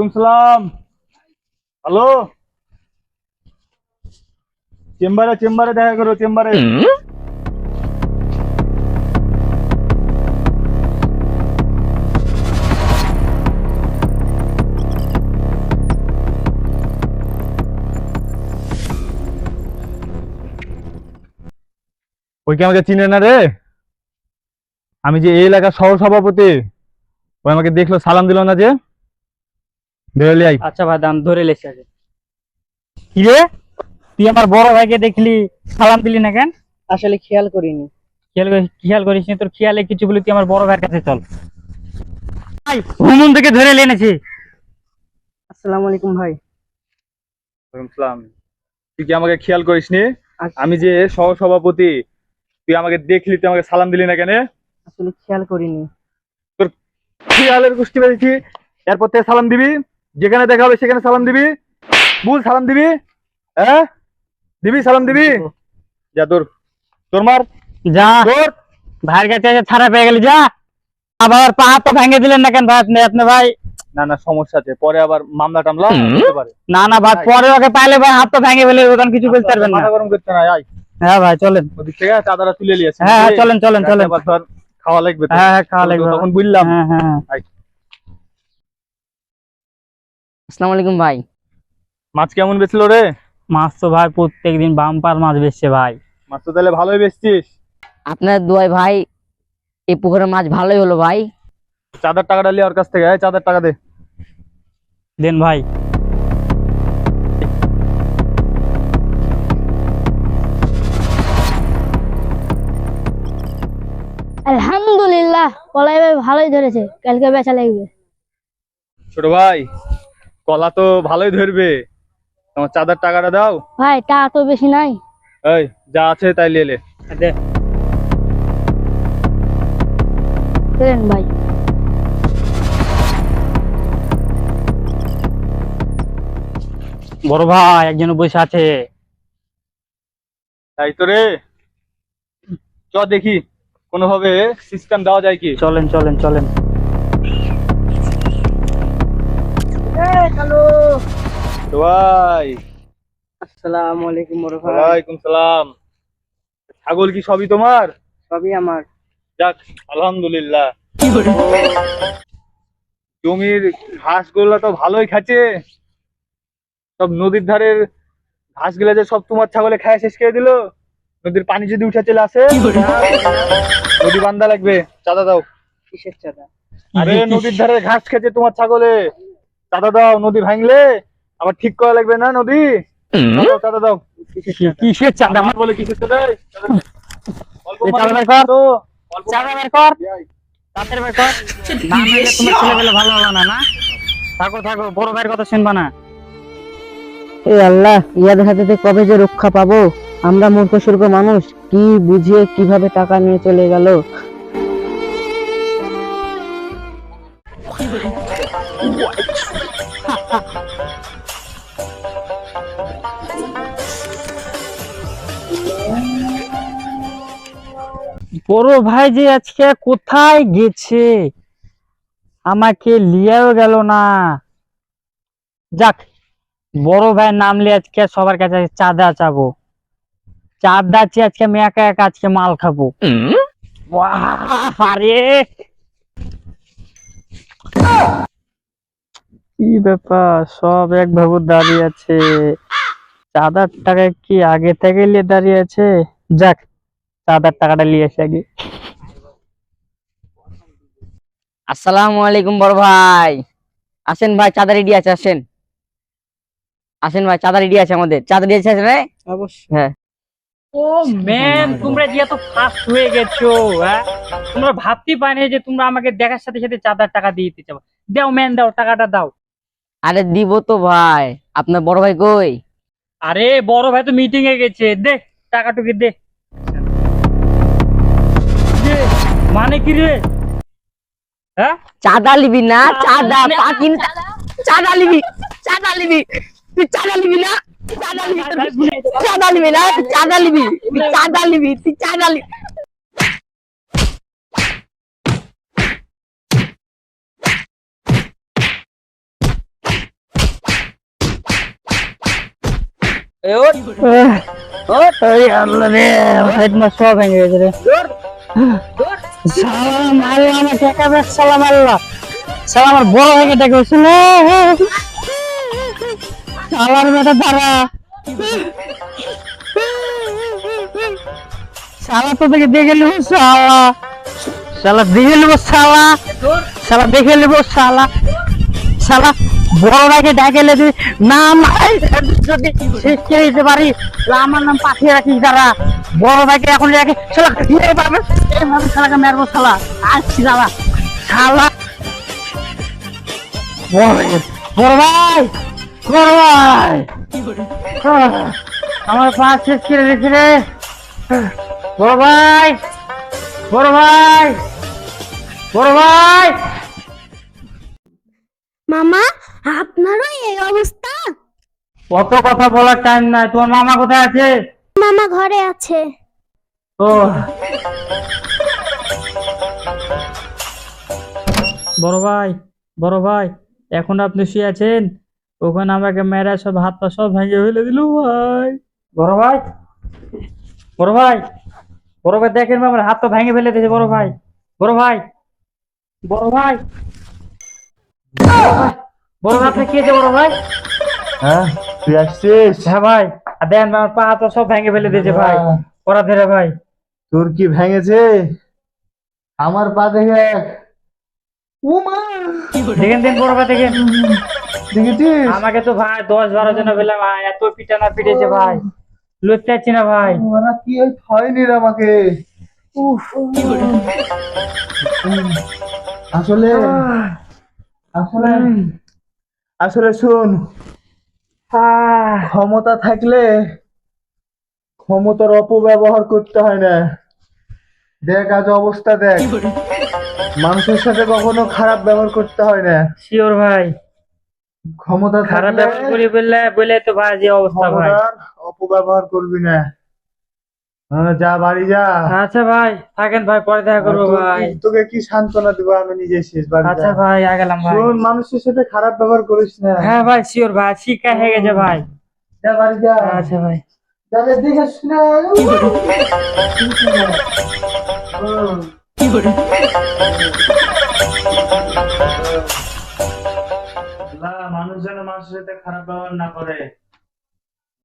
ওয়ালাইকুম সালাম। হ্যালো? চেম্বারে চেম্বারে দেখা করো, চেম্বারে। ওই কি আমাকে চিনে না রে? আমি যে এই এলাকার সহ সভাপতি ওই আমাকে দেখল, সালাম দিল না যে? আচ্ছা ভাই দাম ধরে লেছে আগে। কি রে? তুই আমার বড় ভাইকে দেখলি সালাম দিলি না কেন? আসলে খেয়াল করিনি। খেয়াল করিস খেয়াল করিস তোর খেয়ালে কিছু বলে তুই আমার বড় ভাইয়ের কাছে চল। ভাই হুমুন থেকে ধরে এনেছি। আসসালামু আলাইকুম ভাই। সালাম। তুই কি আমাকে খেয়াল করিস নি? আচ্ছা। আমি যে সহ সভাপতি তুই আমাকে দেখলি তুই আমাকে সালাম দিলি না কেন? আসলে খেয়াল করিনি। তোর খেয়ালের গোষ্ঠী পেয়েছি এরপর থেকে সালাম দিবি? যেখানে দেখা হবে সেখানে সালাম দিবি। বুঝ সালাম দিবি। হ্যাঁ? দিবি সালাম দিবি? যা তোর তোর মার। যা। তোর ভাইয়ের কাছে ছাড়া পেয়ে গেলি যা। আবার পা তো ভেঙে দিলেন না কেন ভাই আপনি আপনি ভাই? না না সমস্যা আছে। পরে আবার মামলা টামলা হতে পারে। না না ভাই পরে ওকে পাইলে ভাই হাত তো ভেঙে ফেলে ওখান কিছু বলতে পারবেন না। মাথা গরম করতে না আয়। হ্যাঁ ভাই চলেন। ওদিক থেকে চাঁদাটা তুলে নিয়েছে হ্যাঁ হ্যাঁ চলেন চলেন চলেন। খাওয়া লাগবে তো। হ্যাঁ হ্যাঁ খাওয়া লাগবে। তখন বুঝলাম। হ্যাঁ হ্যাঁ হ্যাঁ। আসসালামু আলাইকুম ভাই। মাছ কেমন বেচলো রে? মাছ তো ভাই প্রত্যেকদিন বাম্পার মাছ বেচছে ভাই। মাছ তো তাহলে ভালোই বেচছিস। আপনার দুয়াই ভাই এই পুকুরের মাছ ভালোই হলো ভাই। চাঁদার টাকাটা লিয়ে ওর কাছ থেকে এই চাঁদার টাকা দে। দেন ভাই। আলহামদুলিল্লাহ কলাই ভাই ভালোই ধরেছে কালকে বেচা লাগবে। ছোট ভাই কলা তো ভালোই ধরবে। তোমার চাঁদার টাকাটা দাও। ভাই তা তো বেশি নাই। এই যা আছে তাই লিয়ে লে দে। দেন ভাই। বড় ভাই একজন বসে আছে। তাই তো রে। চ দেখি কোনোভাবে সিস্টেম দেওয়া যায় কি? চলেন চলেন চলেন। ভাই। আসসালামু আলাইকুম বড় ভাই। ওয়ালাইকুম সালাম। ছাগল কি সবই তোমার? সবই আমার। যাক আলহামদুলিল্লাহ। জমির ঘাসগুলো তো ভালোই খাচ্ছে। সব নদীর ধারের ঘাসগুলা যে সব তোমার ছাগলে খায় শেষ করে দিল। নদীর পানি যদি উঠে চলে আসে নদী বান্ধা লাগবে। চাঁদা দাও। কিসের চাঁদা? আরে নদীর ধারে ঘাস খেতে তোমার ছাগলে। চাঁদা দাও নদী ভাঙলে। আবার ঠিক করা লাগবে না নদী? দাও, চাঁদা দাও। কিসের চাঁদা? আমার বলে এই চাঁদা? মাইনে বের কর। তো, অল্প চাঁদা বের কর। দেয়। বের কর। না নিলে তোমার ছেলেবেলে ভালো হবে না না? থাকো থাকো বড় ভাইয়ের কথা শুনবা না। এ আল্লাহ ইয়াদের হাতে কবে যে রক্ষা পাবো? আমরা মূর্খ সূর্খ মানুষ কি বুঝিয়ে কীভাবে টাকা নিয়ে চলে গেল? বড় ভাই যে আজকে কোথায় গেছে? আমাকে লিয়েও গেল না। যাক, বড় ভাই নামলে আজকে সবার কাছে চাঁদা চাবো। চাঁদা চেয়ে আজকে আমি একা একা আজকে মাল খাব। আরে! কি ব্যাপার? সব একভাবে দাঁড়িয়ে আছে। চাঁদার টাকা কি আগে থেকে দাঁড়িয়ে আছে? যাক চাঁদার টাকাটা নিয়ে আসে আগে। আসসালামু আলাইকুম বড় ভাই। আসেন ভাই চাঁদা রেডি আছে আসেন। আসেন ভাই চাঁদা রেডি আছে আমাদের। চাঁদা রেডি আছে রে অবশ্যই। হ্যাঁ। ও ম্যাম তোমরা যে এত ফাস্ট হয়ে গেছো হ্যাঁ? তোমরা ভাবতেই পারিনি যে তোমরা আমাকে দেখার সাথে সাথে চাঁদার টাকা দিয়ে দিতে চাও। দাও ম্যান দাও টাকাটা দাও। আরে দিব তো ভাই। আপনার বড় ভাই কই? আরে বড় ভাই তো মিটিং এ গেছে। দে টাকাটুকি দে, মানে কি রে? হ্যাঁ? চাঁদা লিবি না চাঁদা পাকি চাঁদা? মানে লিবি চাঁদা লিবি তুই চাঁদা লিবি না? চাঁদা লিবি না। চাঁদা লিবি চাঁদা লিবি তুই চাঁদা লিবি হেডমাস্টার ভেঙে গেছে রে। সালা মারলো আমাকে একেবারে সালা মারলো সালা আমার বড় ভাইকে ডেকে বলছিল সালার বেটা দাঁড়া শালা তো দেখে দেখে নেব শালা শালা দেখে নেব শালা শালা দেখে নেব শালা শালা বড় ভাইকে ডাকে লেগে নাম যদি শেষ করে দিতে পারি আমার নাম পাঠিয়ে রাখিস দাঁড়া বড় ভাইকে এখন রেখে। শালা এইভাবে এইভাবে শালাকে মারবো শালা। আসছি শালা শালা। বড় ভাই বড় ভাই বড় ভাই। আমার পা শেষ করে দিয়েছে রে। বড় ভাই বড় ভাই বড় ভাই। মামা আপনারও এই অবস্থা? অত কথা বলার টাইম নাই। তোর মামা কোথায় আছে? মামা ঘরে আছে। ও বড় ভাই বড় ভাই এখন আপনি শুয়ে আছেন? ওখানে আমাকে মেয়েরা সব হাত পা সব ভেঙে ফেলে দিল ভাই। বড় ভাই বড় ভাই বড় ভাই দেখেন আমার হাত পা ভেঙে ফেলে দিয়েছে বড় ভাই। বড় ভাই বড় ভাই। বড় ভাই আপনি কে যে বড় ভাই? হ্যাঁ তুই আসছিস। হ্যাঁ ভাই। দেন আমার পা পা সব ভেঙে ফেলে দিয়েছে ভাই। পড়া ধরে ভাই। তোর কি ভেঙেছে? আমার পা দেখে উমা! দেখেন দেন বড় দেখেছিস? আমাকে তো ভাই দশ বারো জন বললাম ভাই। এত পিটানা পিটেছে ভাই। পারছি না ভাই। ওরা কি হয়নি রে আমাকে। আসলে আসলে আসলে শুন ক্ষমতা থাকলে ক্ষমতার অপব্যবহার করতে হয় না। দেখ আজ অবস্থা দেখ। মানুষের সাথে কখনো খারাপ ব্যবহার করতে হয় না। শিওর ভাই। ক্ষমতা খারাপ ব্যবহার করি বললে বলে তো ভাই যে অবস্থা ভাই। অপব্যবহার করবি না। যা বাড়ি যা। আচ্ছা ভাই থাকেন ভাই পরে দেখা করব ভাই। তোকে কি সান্ত্বনা দেবো আমি নিজে শেষ বাড়ি আচ্ছা ভাই আগেলাম ভাই। শোন মানুষের সাথে খারাপ ব্যবহার করিস না। হ্যাঁ ভাই শিওর ভাই শিক্ষা হয়ে গেছে ভাই। যা বাড়ি যা। আচ্ছা ভাই। যাবে দেখিস না। আল্লাহ, মানুষ যেন মানুষের সাথে খারাপ ব্যবহার না করে।